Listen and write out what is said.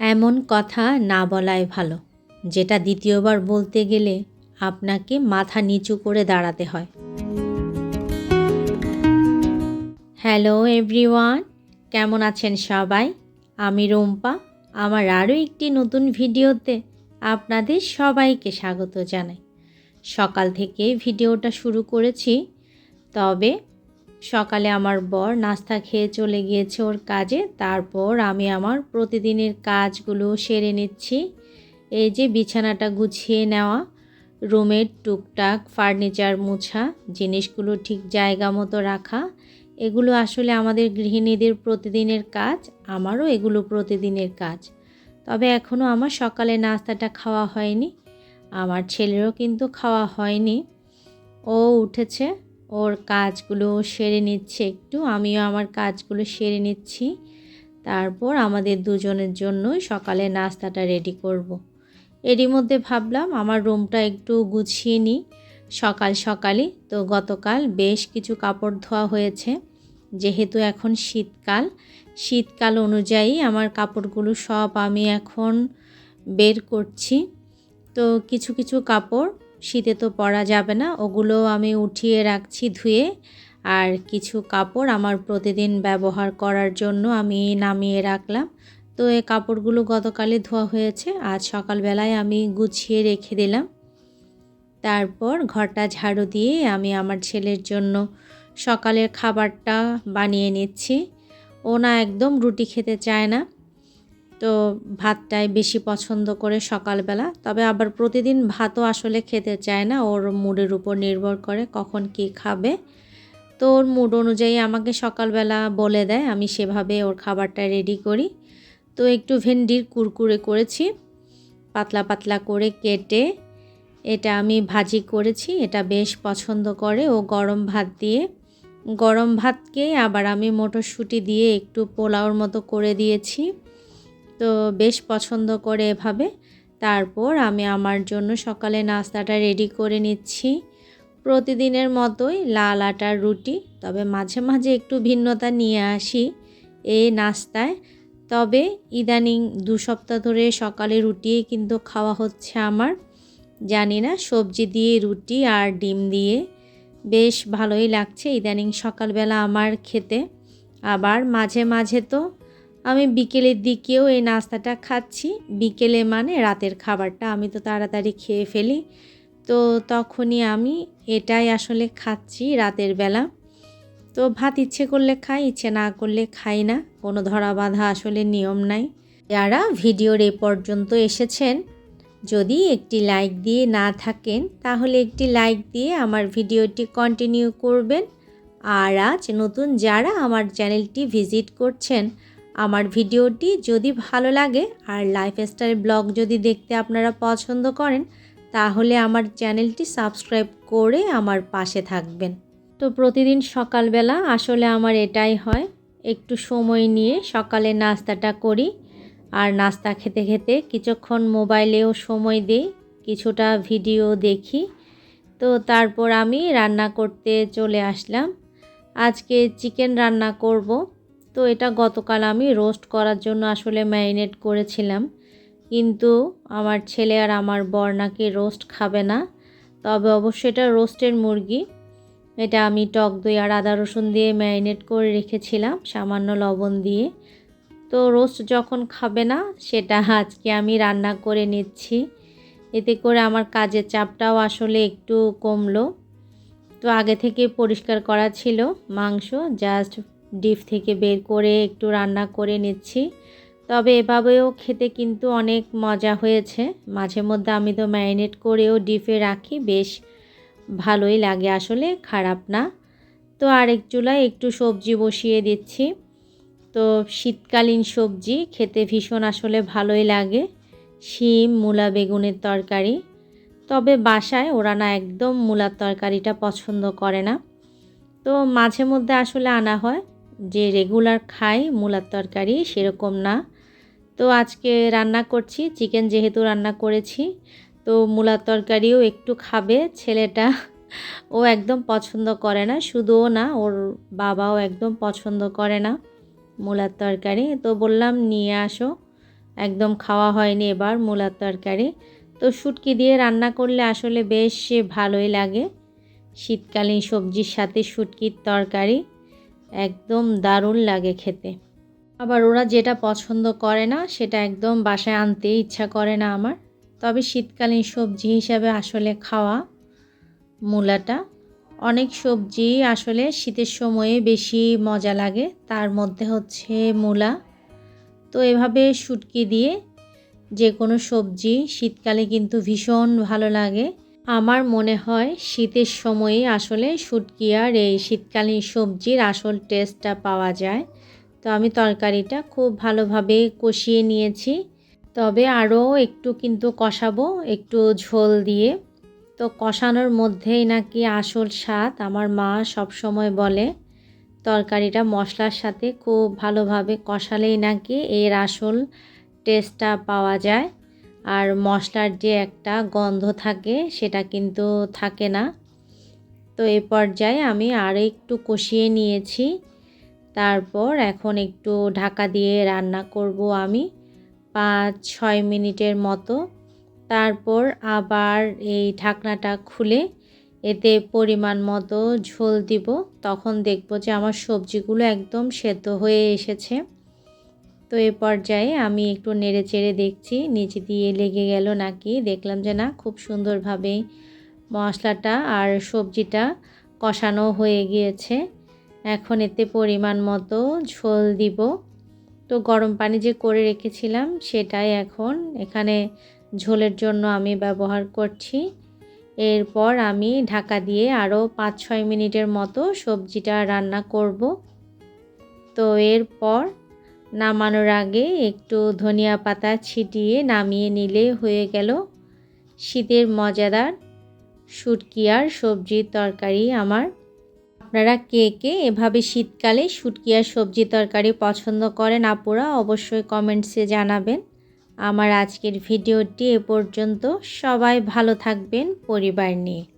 এমন কথা না বলাই ভালো। যেটা দ্বিতীয়বার বলতে গেলে আপনাকে মাথা নিচু করে দাঁড়াতে হয়। হ্যালো এভরিওয়ান কেমন আছেন সবাই? আমি রুম্পা। আমার আরও একটি নতুন ভিডিওতে আপনাদের সবাইকে স্বাগত জানাই। সকাল থেকে ভিডিওটা শুরু করেছি, তবে সকালে আমার বর নাস্তা খেয়ে চলে গিয়েছে ওর কাজে, তারপর আমি আমার প্রতিদিনের কাজগুলো সেরে নিচ্ছি। এই যে বিছানাটা গুছিয়ে নেওয়া, রুমের টুকটাক ফার্নিচার মুছা, জিনিসগুলো ঠিক জায়গা মতো রাখা, এগুলো আসলে আমাদের গৃহিণীদের প্রতিদিনের কাজ, আমারও এগুলো প্রতিদিনের কাজ। তবে এখনও আমার সকালে নাস্তাটা খাওয়া হয়নি, আমার ছেলেরও কিন্তু খাওয়া হয়নি। ও উঠেছে ওর কাজগুলো সেরে নিচ্ছে একটু, আমিও আমার কাজগুলো সেরে নিচ্ছি। তারপর আমাদের দুজনের জন্য সকালে নাস্তাটা রেডি করব। এরই মধ্যে ভাবলাম আমার রুমটা একটু গুছিয়ে নিই। সকাল সকালই তো গতকাল বেশ কিছু কাপড় ধোয়া হয়েছে। যেহেতু এখন শীতকাল শীতকাল অনুযায়ী আমার কাপড়গুলো সব আমি এখন বের করছি। তো কিছু কিছু কাপড় শীতে তো পরা যাবে না, ওগুলো আমি উঠিয়ে রাখছি ধুয়ে। আর কিছু কাপড় আমার প্রতিদিন ব্যবহার করার জন্য আমি নামিয়ে রাখলাম। তো এই কাপড়গুলো গতকালে ধোয়া হয়েছে, আজ সকালবেলায় আমি গুছিয়ে রেখে দিলাম। তারপর ঘরটা ঝাড়ু দিয়ে আমি আমার ছেলের জন্য সকালের খাবারটা বানিয়ে নিচ্ছি। ও না একদম রুটি খেতে চায় না। তো ভাতটাই বেশি পছন্দ করে সকালবেলা। তবে আবার প্রতিদিন ভাতও আসলে খেতে চায় না, ওর মুডের উপর নির্ভর করে কখন কি খাবে। তো ওর মুড অনুযায়ী আমাকে সকালবেলা বলে দেয়, আমি সেভাবে ওর খাবারটা রেডি করি। তো একটু ভেন্ডির কুরকুরে করেছি, পাতলা পাতলা করে কেটে এটা আমি ভাজি করেছি, এটা বেশ পছন্দ করে। ও গরম ভাত দিয়ে, গরম ভাতকে আবার আমি মটরশুঁটি দিয়ে একটু পোলাওর মতো করে দিয়েছি। তো বেশ পছন্দ করে এভাবে। তারপর আমি আমার জন্য সকালে নাস্তাটা রেডি করে নিচ্ছি। প্রতিদিনের মতোই লাল আটার রুটি, তবে মাঝে মাঝে একটু ভিন্নতা নিয়ে আসি এই নাস্তায়। তবে ইদানিং দু সপ্তাহ ধরে সকালে রুটিই কিন্তু খাওয়া হচ্ছে আমার। জানি না, সবজি দিয়ে রুটি আর ডিম দিয়ে। বেশ ভালোই লাগছে ইদানিং সকালবেলা আমার খেতে। আবার মাঝে মাঝে তো আমি বিকেলের দিকেও এই নাস্তাটা খাচ্ছি। বিকেলে মানে রাতের খাবারটা। আমি তো তাড়াতাড়ি খেয়ে ফেলি। তো তখনই আমি এটাই আসলে খাচ্ছি রাতের বেলা। তো ভাত ইচ্ছে করলে খাই, ইচ্ছে না করলে খাই না। কোনো ধরা বাঁধা আসলে নিয়ম নাই। যারা ভিডিওর এ পর্যন্ত এসেছেন, যদি একটি লাইক দিয়ে না থাকেন, তাহলে একটি লাইক দিয়ে আমার ভিডিওটি কন্টিনিউ করবেন। আর আজ নতুন যারা আমার চ্যানেলটি ভিজিট করছেন আমার ভিডিওটি যদি ভালো লাগে আর লাইফস্টাইল ব্লগ যদি দেখতে আপনারা পছন্দ করেন, তাহলে আমার চ্যানেলটি সাবস্ক্রাইব করে আমার পাশে থাকবেন। তো প্রতিদিন সকালবেলা আসলে আমার এটাই হয়, একটু সময় নিয়ে সকালে নাস্তাটা করি আর নাস্তা খেতে খেতে কিছুক্ষণ মোবাইলেও সময় দিই, কিছুটা ভিডিও দেখি। তো তারপর আমি রান্না করতে চলে আসলাম। আজকে চিকেন রান্না করব। তো এটা গতকাল আমি রোস্ট করার জন্য আসলে ম্যারিনেট করেছিলাম। কিন্তু আমার ছেলে আর আমার বর নাকি রোস্ট খাবে না। তবে অবশ্যই এটা রোস্টের মুরগি। এটা আমি টক দই আর আদা রসুন দিয়ে ম্যারিনেট করে রেখেছিলাম সামান্য লবণ দিয়ে। তো রোস্ট যখন খাবে না, সেটা আজকে আমি রান্না করে নিচ্ছি। এতে করে আমার কাজের চাপটাও আসলে একটু কমলো। তো আগে থেকে পরিষ্কার করা ছিল মাংস, জাস্ট ডিপ থেকে বের করে একটু রান্না করে নিচ্ছি। তবে এভাবেও খেতে কিন্তু অনেক মজা হয়েছে। মাঝে মধ্যে আমি তো ম্যারিনেট করেও ডিপে রাখি, বেশ ভালোই লাগে আসলে, খারাপ না। তো আরেক চুলায় একটু সবজি বসিয়ে দিচ্ছি। তো শীতকালীন সবজি, খেতে ভীষণ আসলে ভালোই লাগে। শিম, মূলা, বেগুনের তরকারি। তবে বাসায় ওরা না একদম মূলার তরকারিটা পছন্দ করে না। তো মাঝে মধ্যে আসলে আনা হয়। যে রেগুলার খাই মূলার তরকারি সেরকম না। তো আজকে রান্না করছি চিকেন যেহেতু রান্না করেছি, তো মূলার তরকারিও একটু খাবে, ছেলেটা ও একদম পছন্দ করে না, শুধুও না, ওর বাবাও একদম পছন্দ করে না মূলার তরকারি। তো বললাম, নিয়ে আসো। একদম খাওয়া হয়নি এবার মূলার তরকারি। তো শুটকি দিয়ে রান্না করলে আসলে বেশ ভালোই লাগে। শীতকালীন সবজির সাথে শুটকির তরকারি। একদম দারুণ লাগে খেতে। আবার ওরা যেটা পছন্দ করে না, সেটা একদম বাসায় আনতে ইচ্ছা করে না আমার। তবে শীতকালীন সবজি হিসাবে আসলে খাওয়া মূলাটা। অনেক সবজি আসলে শীতের সময়ে বেশি মজা লাগে, তার মধ্যে হচ্ছে মূলা। তো এভাবে শুটকি দিয়ে যে কোনো সবজি শীতকালে কিন্তু ভীষণ ভালো লাগে। আমার মনে হয় শীতের সময়ে আসলে শুটকি আর এই শীতকালীন সবজির আসল টেস্টটা পাওয়া যায়। তো আমি তরকারিটা খুব ভালোভাবে কষিয়ে নিয়েছি। তবে আরও একটু কিন্তু কষাবো, একটু ঝোল দিয়ে। তো কষানোর মধ্যেই নাকি আসল স্বাদ আমার মা সব সময় বলে। তরকারিটা মশলার সাথে খুব ভালোভাবে কষালেই নাকি এর আসল টেস্টটা পাওয়া যায়। আর মশলার যে একটা গন্ধ থাকে, সেটা কিন্তু থাকে না। তো এই পর্যায়ে আমি আর একটু কষিয়ে নিয়েছি। তারপর এখন একটু ঢাকা দিয়ে রান্না করব আমি পাঁচ ছয় মিনিটের মতো। তারপর আবার এই ঢাকনাটা খুলে এতে পরিমাণ মতো ঝোল দিব। তখন দেখব যে আমার সবজিগুলো একদম সেদ্ধ হয়ে এসেছে। তো এ পর্যায়ে আমি একটু নেড়ে চেড়ে দেখছি, নিচে দিয়ে লেগে গেল নাকি? দেখলাম যে না, খুব সুন্দরভাবে মশলাটা আর সবজিটা কষানো হয়ে গিয়েছে। এখন এতে পরিমাণ মতো ঝোল দিব। তো গরম পানি যে করে রেখেছিলাম, সেটাই এখন এখানে ঝোলের জন্য আমি ব্যবহার করছি। এরপর আমি ঢাকা দিয়ে আরও পাঁচ ছয় মিনিটের মতো সবজিটা রান্না করব। তো এরপর নামানোর আগে একটু ধনিয়া পাতা ছিটিয়ে নামিয়ে নিলে হয়ে গেল শীতের মজাদার শুটকি আর সবজির তরকারি আমার। আপনারা কে কে এভাবে শীতকালে শুটকি আর সবজি তরকারি পছন্দ করেন আপুরা অবশ্যই কমেন্টসে জানাবেন। আমার আজকের ভিডিওটি এ পর্যন্ত। সবাই ভালো থাকবেন পরিবার নিয়ে।